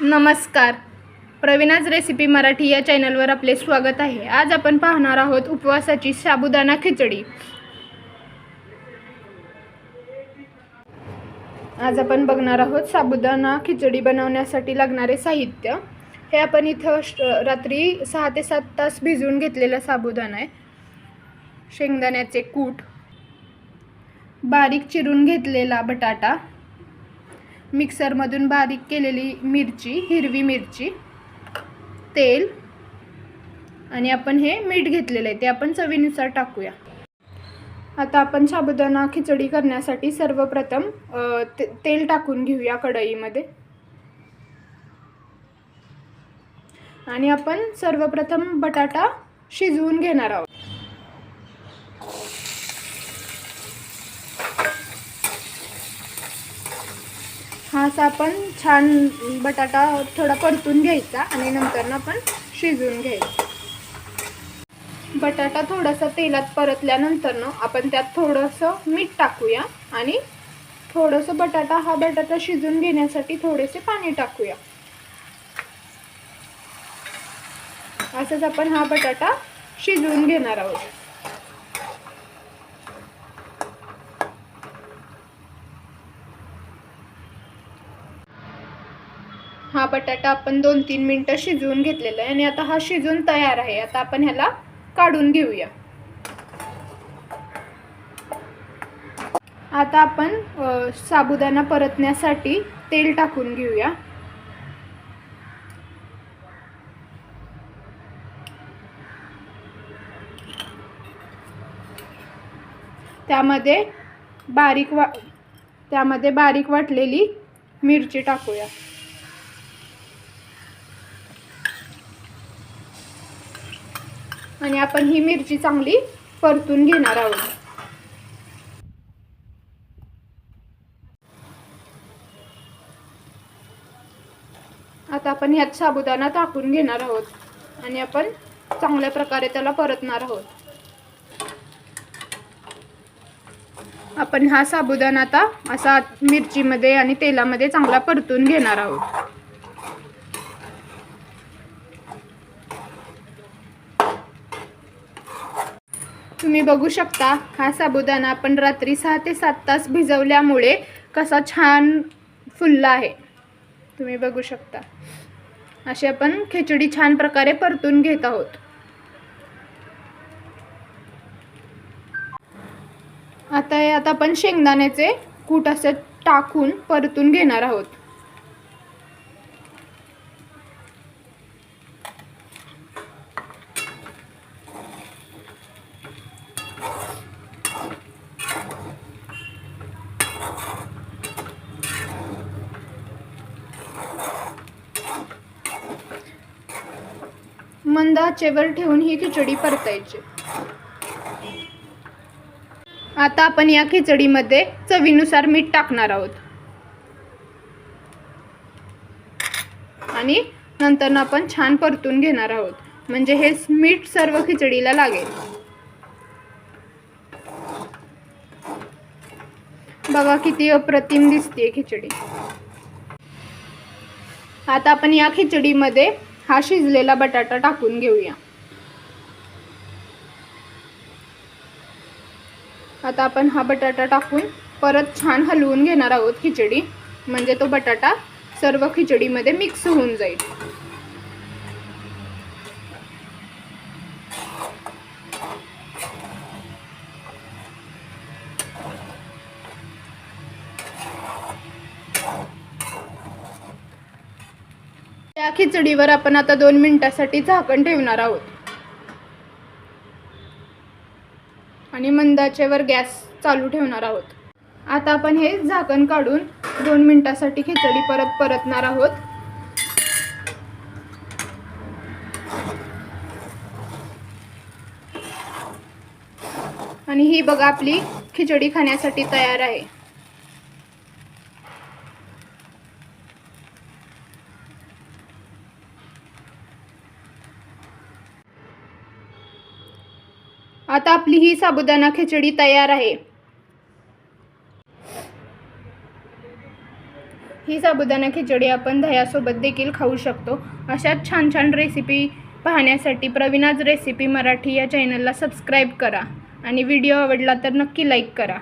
नमस्कार. प्रवीणाज रेसिपी मराठी या चॅनलवर आपले स्वागत आहे. आज आपण पाहणार आहोत उपवासाची साबुदाणा खिचडी. आज आपण बघणार आहोत साबुदाणा खिचडी बनवण्यासाठी लागणारे साहित्य. हे आपण इथं श- रात्री सहा ते सात तास भिजवून घेतलेला साबुदाणा आहे. शेंगदाण्याचे कूट. बारीक चिरून घेतलेला बटाटा. मिक्सरमधून बारीक केलेली मिरची हिरवी मिरची तेल आणि आपण हे मीठ घेतलेलं आहे ते आपण चवीनुसार टाकूया. आता आपण साबुदाणा खिचडी करण्यासाठी सर्वप्रथम ते- तेल टाकून घेऊया कढईमध्ये. आणि आपण सर्वप्रथम बटाटा शिजवून घेणार आहोत. हा असा आपण छान बटाटा थोडा परतून घ्यायचा आणि नंतर आपण शिजवून घ्यायचा. बटाटा थोडासा तेलात परतल्यानंतर ना आपण त्यात थोडंसं मीठ टाकूया आणि थोडंसं बटाटा हा बटाटा शिजून घेण्यासाठी थोडेसे पाणी टाकूया. असंच आपण हा बटाटा शिजवून घेणार आहोत. हा बटाटा आपण दोन तीन मिनटं शिजवून घेतलेला आहे आणि आता हा शिजून तयार आहे. आता आपण ह्याला काढून घेऊया. आता आपण साबुदाणा परतण्यासाठी तेल टाकून घेऊया. त्यामध्ये बारीक वा त्यामध्ये बारीक वाटलेली मिरची टाकूया. आणि आपण ही मिरची चांगली परतून घेणार आहोत. आता आपण ह्यात साबुदाणा टाकून घेणार आहोत आणि आपण चांगल्या प्रकारे त्याला परतणार आहोत. आपण हा साबुदाणा आता असा मिरचीमध्ये आणि तेलामध्ये चांगला परतून घेणार आहोत. तुम्ही बघू शकता हा साबुदाणा आपण रात्री सहा ते सात तास भिजवल्यामुळे कसा छान फुलला आहे. तुम्ही बघू शकता. अशी आपण खिचडी छान प्रकारे परतून घेत आहोत. आता यात आपण शेंगदाण्याचे कूट असं टाकून परतून घेणार आहोत. मंद आचेवर ठेवून ही खिचडी परतायची. आता आपण या खिचडीमध्ये चवीनुसार मीठ टाकणार आहोत. आणि नंतर आपण छान परतून घेणार आहोत. म्हणजे हे मीठ सर्व खिचडीला लागेल. बघा किती अप्रतिम दिसते खिचडी. आता आपण या खिचडीमध्ये हा शिजलेला बटाटा टाकून घेऊया. आता आपण हा बटाटा टाकून परत छान हलवून घेणार आहोत खिचडी. म्हणजे तो बटाटा सर्व खिचडीमध्ये मिक्स होऊन जाईल. या खिचडीवर आपण आता दोन मिनिटासाठी झाकण ठेवणार आहोत. आणि मंदाचेवर गॅस चालू ठेवणार आहोत. आता आपण हे झाकण काढून दोन मिनिटासाठी खिचडी परत परतणार आहोत. आणि ही बघा आपली खिचडी खाण्यासाठी तयार आहे. आता आपली ही साबुदाणा खिचडी तयार आहे. ही साबुदाणा खिचडी आपण दह्यासोबत देखील खाऊ शकतो. अशाच छान छान रेसिपी पाहण्यासाठी प्रवीणाज रेसिपी मराठी या चॅनलला सबस्क्राईब करा. आणि व्हिडिओ आवडला तर नक्की लाईक करा.